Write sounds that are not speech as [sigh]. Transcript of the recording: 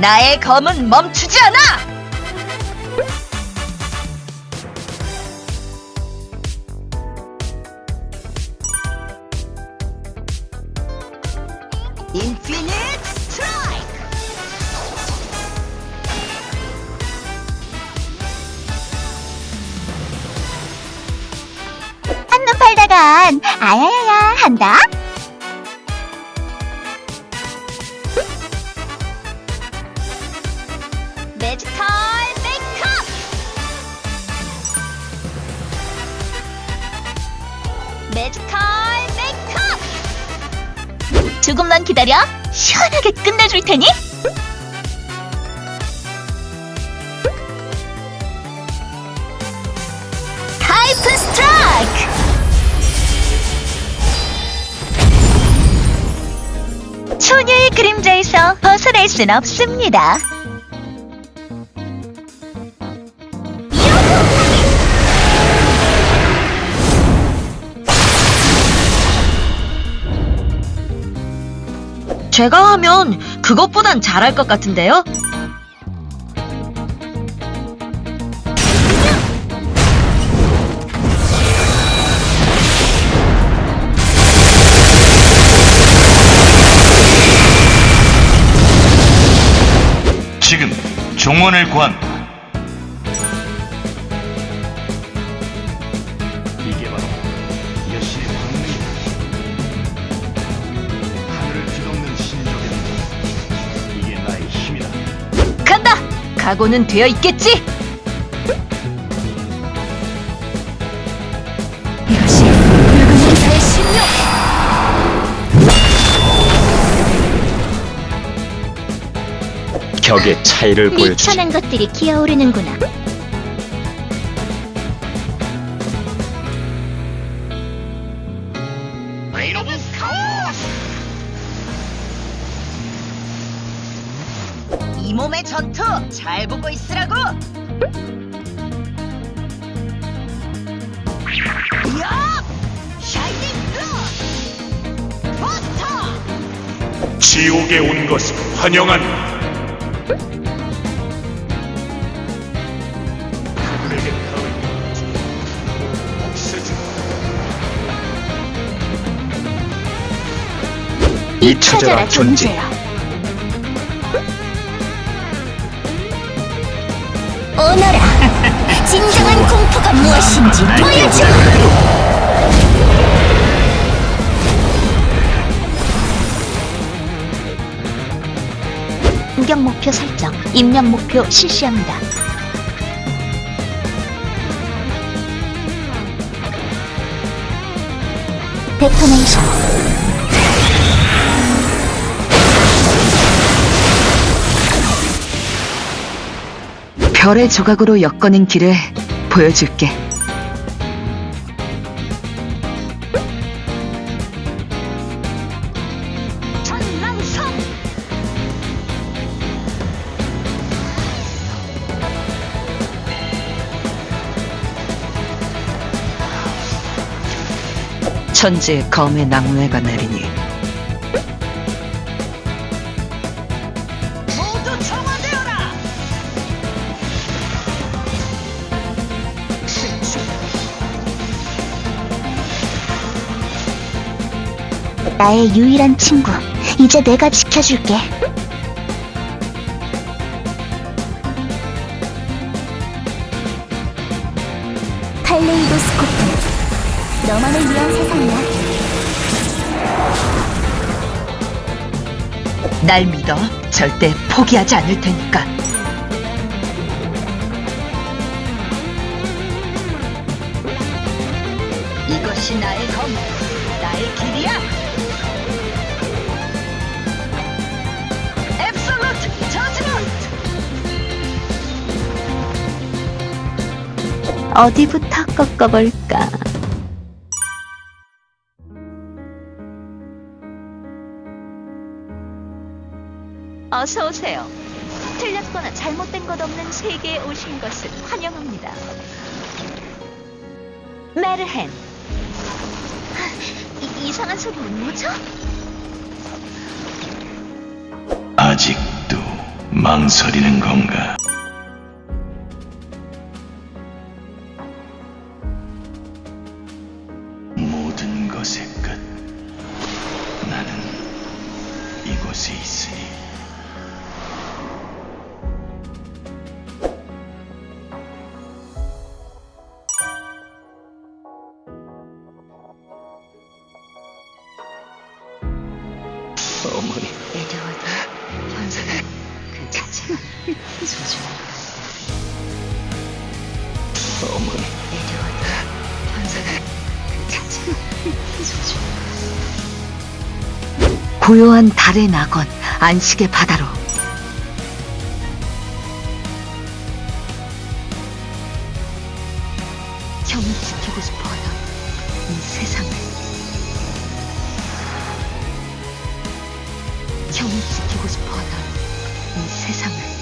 나의 검은 멈추지 않아! 인피니트 스트라이크! 한눈 팔다간 아야야야 한다. 매지컬 메이크업! 조금만 기다려. 시원하게 끝내줄 테니. 하이프 스트라이크. 소녀의 그림자에서 벗어날 순 없습니다. 제가 하면 그것보단 잘할 것 같은데요? 지금 종원을 구한 각오는 되어 있겠지? 이것이 붉은 기사의 신력. 격의 차이를 보여주지. 미천한 것들이 기어오르는구나. 이 몸의 전투 잘 보고 있으라고! 야! 샤이닝 블루! 버스터! 지옥에 온 것을 환영한다. 그에게 닿은 없애주. 찾아라 존재야. 오너라. [laughs] 진정한 공포가 무엇인지 보여줘. 공격 목표 설정. 입력 목표 실시합니다. 데토네이션. 별의 조각으로 엮어낸 길을 보여줄게. 전랑성! 천지의 검의 낙뢰가 내리니 나의 유일한 친구. 이제 내가 지켜줄게. 칼레이도스코프. 너만을 위한 세상이야. 날 믿어. 절대 포기하지 않을 테니까. 이것이 나의 검, 나의 길이야. 어디부터 꺾어볼까? 어서 오세요. 틀렸거나 잘못된 것 없는 세계에 오신 것을 환영합니다. 메르헨. 이, 이상한 소리는 뭐죠? 아직도 망설이는 건가? 이곳에 있으니. 어머니. 에드워드 현석은 그 자체가 소중하다. 어머니. 에드워드 현석은 그 자체가 소중하다. 고요한 달의 낙원 안식의 바다로. 형이 지키고 싶어하던 이 세상을. 형이 지키고 싶어하던 이 세상을